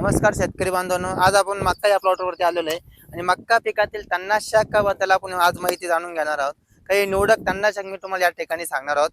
नमस्कार शेतकरी बांधवांनो. आज आपण मक्का या प्लॉटवरती आलेलो आहे. आणि मक्का पिकातील तणनाशकाबद्दल आपण आज माहिती जाणून घेणार आहोत. काही निवडक तणनाशक मी तुम्हाला या ठिकाणी सांगणार आहोत.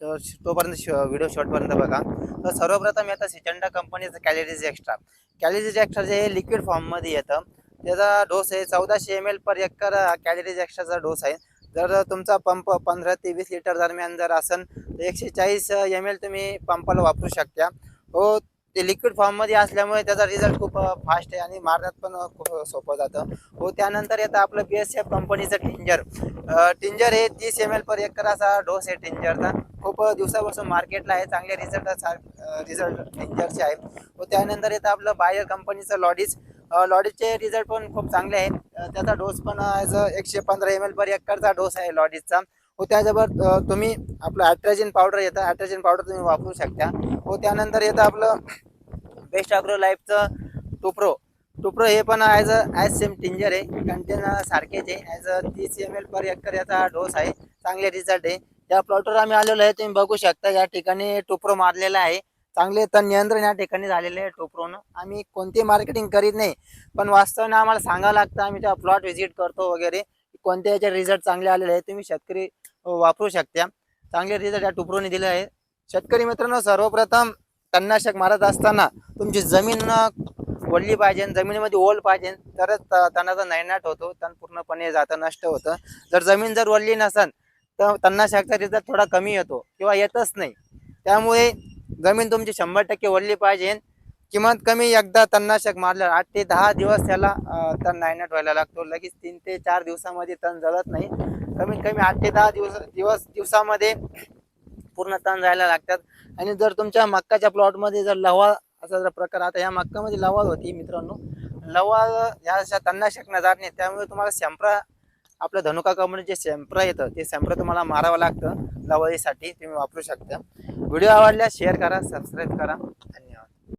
तर तोपर्यंत व्हिडिओ शॉर्टपर्यंत बघा. तर सर्वप्रथम येतं सिचंडा कंपनीचं कॅलरीज एक्स्ट्रा कॅलरीज एक्स्ट्रा जे हे लिक्विड फॉर्ममध्ये येतं. त्याचा डोस आहे चौदाशे M L per acre calories एक्स्ट्राचा dose आहे. जर तुमचा पंप पंधरा ते वीस लिटर दरम्यान जर असेल तर एकशे चाळीस एम एल तुम्ही पंपाला वापरू शकता. हो ते लिक्विड फॉर्ममध्ये असल्यामुळे त्याचा रिझल्ट खूप फास्ट आहे आणि मारण्यात पण खूप सोपं जातं. हो त्यानंतर येतं आपलं बी एस एफ कंपनीचं टिंजर टिंजर हे तीस एम एल पर एकर असा डोस आहे टिंजरचा खूप दिवसापासून मार्केटला आहे. चांगले रिझल्ट रिझल्ट टिंजरचे आहेत. व त्यानंतर येतं आपलं बायर कंपनीचं लॉडीज लॉडीजचे रिझल्ट पण खूप चांगले आहेत त्याचा डोस पण ॲज एकशे पंधरा एम एल पर एकरचा डोस आहे लॉडीजचा व त्याच्यावर तुम्ही आपलं ॲट्रॅजिन पावडर येतं. ॲट्रॅजिन पावडर तुम्ही वापरू शकता. व त्यानंतर येतं आपलं बेस्ट अग्रो लाईफचं टुप्रो. टुप्रो हे पण ॲज अ ॲज सेम टिंजर आहे. कंटेनर सारखेच आहे. ॲज अ तीस एम एल पर एकर याचा डोस आहे. चांगले रिझल्ट आहे. या प्लॉटवर आम्ही आलेलो आहे. तुम्ही बघू शकता या ठिकाणी टुप्रो मारलेला आहे. चांगले तर नियंत्रण या ठिकाणी झालेले आहे टोप्रोनं. आम्ही कोणती मार्केटिंग करीत नाही. पण वास्तवने आम्हाला सांगावं लागतं आम्ही त्या प्लॉट व्हिजिट करतो वगैरे. कोणत्या याचे रिझल्ट चांगले आलेले आहे. तुम्ही शेतकरी वापरू शकत्या. चांगले रिझल्ट या टुप्रोने दिले आहे शेतकरी मित्रांनो सर्वप्रथम तणनाशक मारत असताना तुमची जमीन अ, पाहिजे जमिनीमध्ये ओल पाहिजे तरच तणाचा नयनाट होतो तण पूर्णपणे जातं नष्ट होतं. जर जमीन जर वळली नसेल तर तणनाशकचा रिझल्ट थोडा कमी येतो किंवा येतच नाही. त्यामुळे जमीन तुमची शंभर टक्के वळली पाहिजे. किमान कमी एकदा तणनाशक मारलं आठ ते दहा दिवस त्याला तण नायनाट व्हायला लागतो. लगेच तीन ते चार दिवसामध्ये तण जळत नाही. कमीत कमी आठ ते दहा दिवस दिवस दिवसामध्ये पूर्ण तण जायला लागतात. आणि जर तुमच्या मक्काच्या प्लॉटमध्ये जर लवा असा जर प्रकार आता या मक्कामध्ये लवाल होती मित्रांनो. लवाल ह्या अशा तणनाशक न जात नाही. त्यामुळे तुम्हाला शॅम्प्रा आपल्या धनुका कंपनीचे शॅम्प्रा येतं ते शॅम्प्रा तुम्हाला मारावं लागतं. लवाळीसाठी तुम्ही वापरू शकता. व्हिडिओ आवडल्यास शेअर करा सबस्क्राईब करा.